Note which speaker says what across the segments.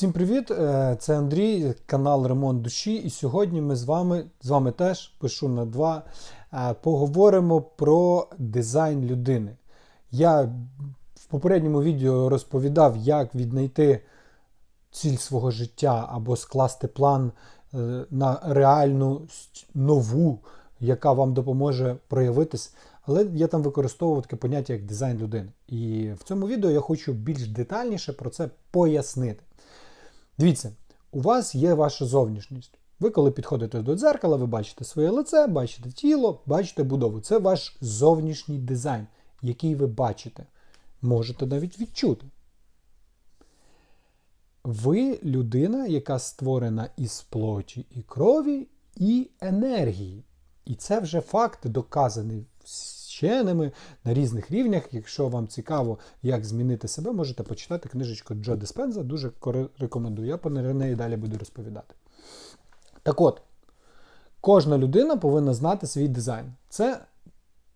Speaker 1: Всім привіт! Е, Це Андрій, канал Ремонт Душі. І сьогодні ми з вами, з вами теж пишу на два, е, поговоримо про дизайн людини. Я в попередньому відео розповідав, як віднайти ціль свого життя або скласти план е, на реальну нову, яка вам допоможе проявитись. Але я там використовував таке поняття як дизайн людини. І в цьому відео я хочу більш детальніше про це пояснити. Дивіться, у вас є ваша зовнішність. Ви, коли підходите до дзеркала, ви бачите своє лице, бачите тіло, бачите будову. Це ваш зовнішній дизайн, який ви бачите. Можете навіть відчути. Ви людина, яка створена із плоті і крові, і енергії. І це вже факт доказаний вченими на різних рівнях. Якщо вам цікаво, як змінити себе, можете почитати книжечку Джо Диспенза. Дуже рекомендую. Я про неї далі буду розповідати. Так от, кожна людина повинна знати свій дизайн. Це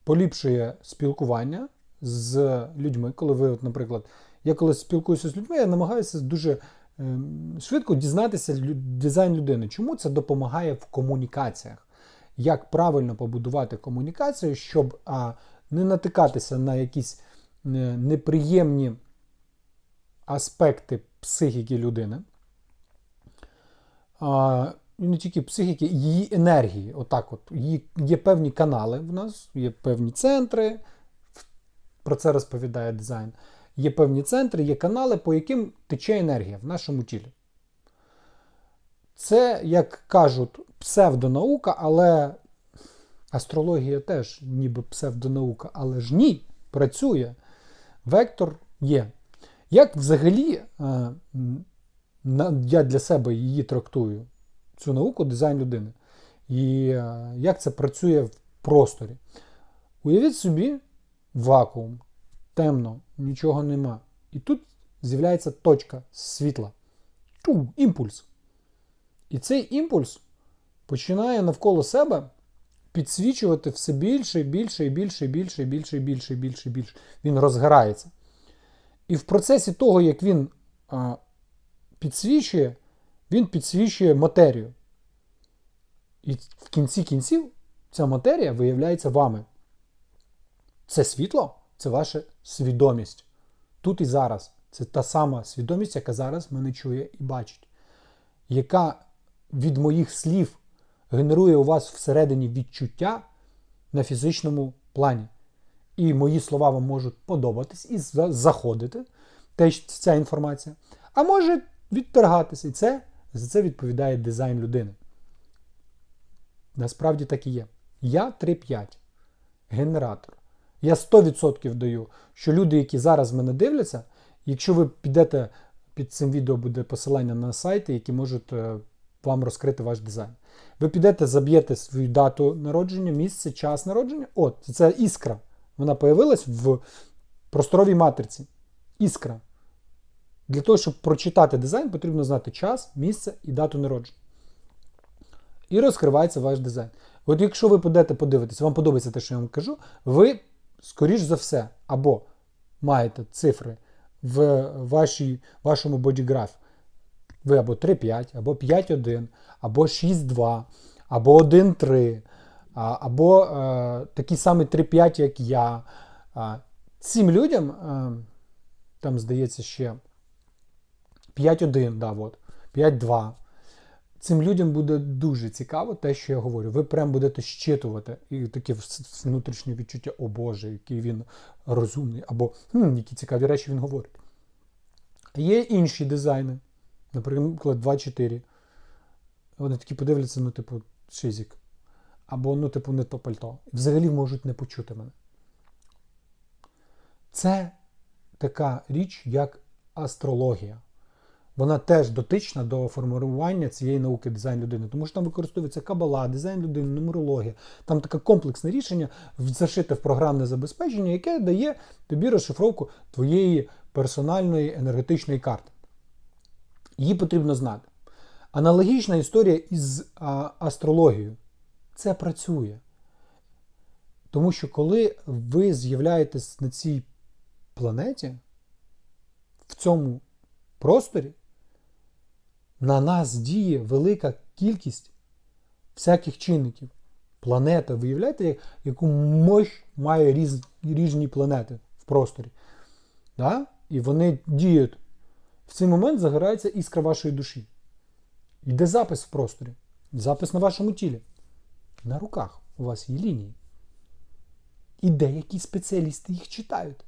Speaker 1: поліпшує спілкування з людьми. Коли ви, от, наприклад, я коли спілкуюся з людьми, я намагаюся дуже ем, швидко дізнатися дизайн людини. Чому це допомагає в комунікаціях? Як правильно побудувати комунікацію, щоб а, не натикатися на якісь е, неприємні аспекти психіки людини. А, не тільки психіки, її енергії. Отак от. Є певні канали в нас, є певні центри. Про це розповідає дизайн. Є певні центри, є канали, по яким тече енергія в нашому тілі. Це, як кажуть, псевдонаука, але астрологія теж ніби псевдонаука, але ж ні, працює. Вектор є. Як взагалі е, я для себе її трактую, цю науку дизайн людини. І е, як це працює в просторі? Уявіть собі вакуум, темно, нічого нема. І тут з'являється точка світла. Ту, імпульс. І цей імпульс починає навколо себе підсвічувати все більше і більше і більше і більше і більше і більше і більше і більше. Він розгорається. І в процесі того, як він а, підсвічує, він підсвічує матерію. І в кінці кінців ця матерія виявляється вами. Це світло це ваша свідомість. Тут і зараз. Це та сама свідомість, яка зараз мене чує і бачить, яка від моїх слів генерує у вас всередині відчуття на фізичному плані. І мої слова вам можуть подобатись і заходити, теж ця інформація, а може відтергатися. І це за це відповідає дизайн людини. Насправді так і є. Я 3-5, генератор. Я 100% даю, що люди, які зараз мене дивляться, якщо ви підете під цим відео буде посилання на сайти, які можуть е, вам розкрити ваш дизайн. Ви підете, заб'єте свою дату народження, місце, час народження. От, це іскра. Вона появилась в просторовій матриці. Іскра. Для того, щоб прочитати дизайн, потрібно знати час, місце і дату народження. І розкривається ваш дизайн. От якщо ви підете подивитись, вам подобається те, що я вам кажу, ви, скоріш за все, або маєте цифри в вашій, вашому бодіграфі. Ви або 3,5, або 5,1, або 6,2, або 1,3, а, або е, такий самий 3,5, як я. Цим людям, е, там, здається, ще 5,1, да, от, 5,2. Цим людям буде дуже цікаво те, що я говорю. Ви прям будете щитувати і таке внутрішнє відчуття, о Боже, який він розумний, або хм, які цікаві речі він говорить. Є інші дизайни, наприклад, 2-4. Вони такі подивляться, ну, типу, шизик. Або, ну, типу, не то пальто. Взагалі можуть не почути мене. Це така річ, як астрологія. Вона теж дотична до формування цієї науки дизайн людини, тому що там використовується кабала, дизайн людини, нумерологія. Там таке комплексне рішення зашите в програмне забезпечення, яке дає тобі розшифровку твоєї персональної енергетичної карти. Її потрібно знати. Аналогічна історія із а, астрологією. Це працює. Тому що коли ви з'являєтесь на цій планеті, в цьому просторі, на нас діє велика кількість всяких чинників. Планета, виявляєте, яку мощь має різ, різні планети в просторі. Да? І вони діють. В цей момент загорається іскра вашої душі. Йде запис в просторі. Запис на вашому тілі. На руках у вас є лінії. І деякі спеціалісти їх читають.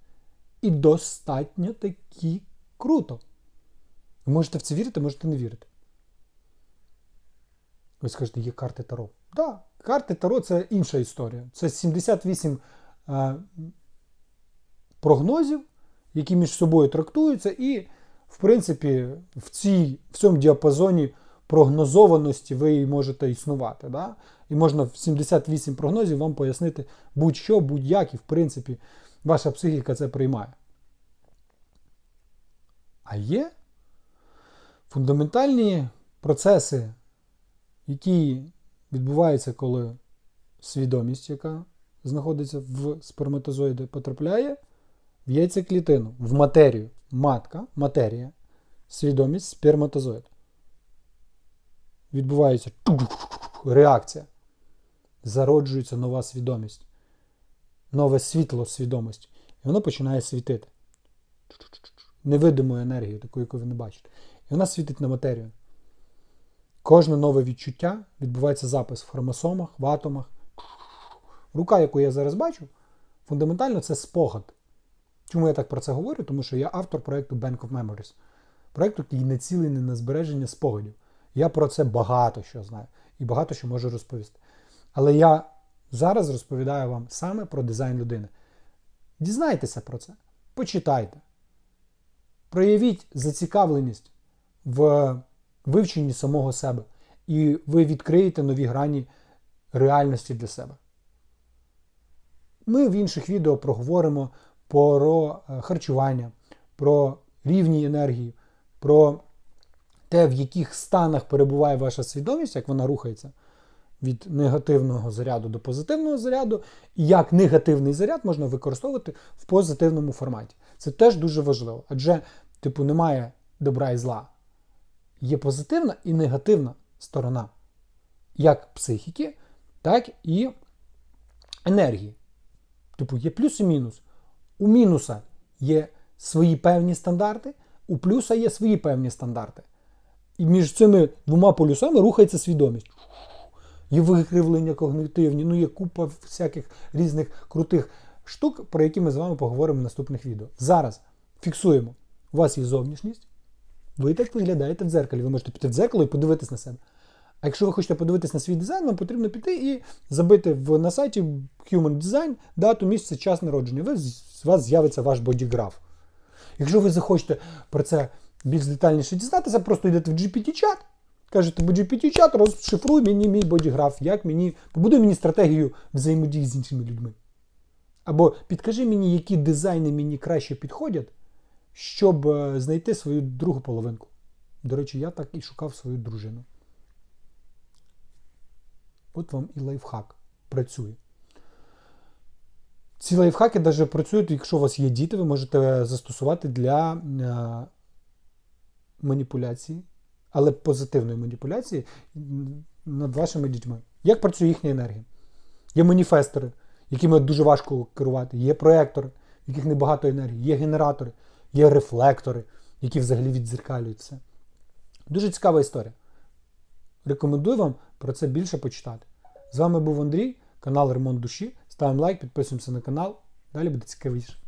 Speaker 1: І достатньо такі круто. Ви можете в це вірити, можете не вірити. Ви скажете, є карти Таро. Так, да, карти Таро це інша історія. Це 78 е, прогнозів, які між собою трактуються, і, в принципі, в, цій, в цьому діапазоні прогнозованості ви можете існувати. Да? І можна в 78 прогнозів вам пояснити будь-що, будь-як, і в принципі, ваша психіка це приймає. А є фундаментальні процеси, які відбуваються, коли свідомість, яка знаходиться в сперматозоїді, потрапляє в яйцеклітину, в матерію. Матка, матерія, свідомість, сперматозоїд. Відбувається реакція. Зароджується нова свідомість, нове світло свідомості. І воно починає світити. Невидимою енергією, таку, яку ви не бачите. І вона світить на матерію. Кожне нове відчуття відбувається запис в хромосомах, в атомах. Рука, яку я зараз бачу, фундаментально це спогад. Чому я так про це говорю? Тому що я автор проєкту Bank of Memories. Проєкту, який націлений на збереження спогадів. Я про це багато що знаю і багато що можу розповісти. Але я зараз розповідаю вам саме про дизайн людини. Дізнайтеся про це, почитайте. Проявіть зацікавленість в вивченні самого себе, і ви відкриєте нові грані реальності для себе. Ми в інших відео проговоримо про е, харчування, про рівні енергії, про те, в яких станах перебуває ваша свідомість, як вона рухається від негативного заряду до позитивного заряду, і як негативний заряд можна використовувати в позитивному форматі. Це теж дуже важливо. Адже, типу, немає добра і зла. Є позитивна і негативна сторона як психіки, так і енергії. Типу, є плюс і мінус. У мінуса є свої певні стандарти, у плюса є свої певні стандарти. І між цими двома полюсами рухається свідомість. Є викривлення когнитивні, ну є купа всяких різних крутих штук, про які ми з вами поговоримо в наступних відео. Зараз фіксуємо. У вас є зовнішність, ви так виглядаєте в дзеркалі. Ви можете піти в дзеркало і подивитись на себе. А якщо ви хочете подивитись на свій дизайн, вам потрібно піти і забити в, на сайті Human Design дату, місяць, час народження. Ви, з вас з'явиться ваш бодіграф. Якщо ви захочете про це більш детальніше дізнатися, просто йдете в GPT-чат, кажете, GPT-чат, розшифруй мені мій бодіграф, як мені, побудуй мені стратегію взаємодії з іншими людьми. Або підкажи мені, які дизайни мені краще підходять, щоб е, знайти свою другу половинку. До речі, я так і шукав свою дружину. От вам і лайфхак працює. Ці лайфхаки навіть працюють, якщо у вас є діти, ви можете застосувати для е, маніпуляції, але позитивної маніпуляції над вашими дітьми. Як працює їхня енергія? Є маніфестори, якими дуже важко керувати, є проектори, в яких небагато енергії, є генератори, є рефлектори, які взагалі відзеркалюють все. Дуже цікава історія. Рекомендую вам про це більше почитати. З вами був Андрій, канал Ремонт Душі. Ставимо лайк, підписуємося на канал. Далі буде цікавіше.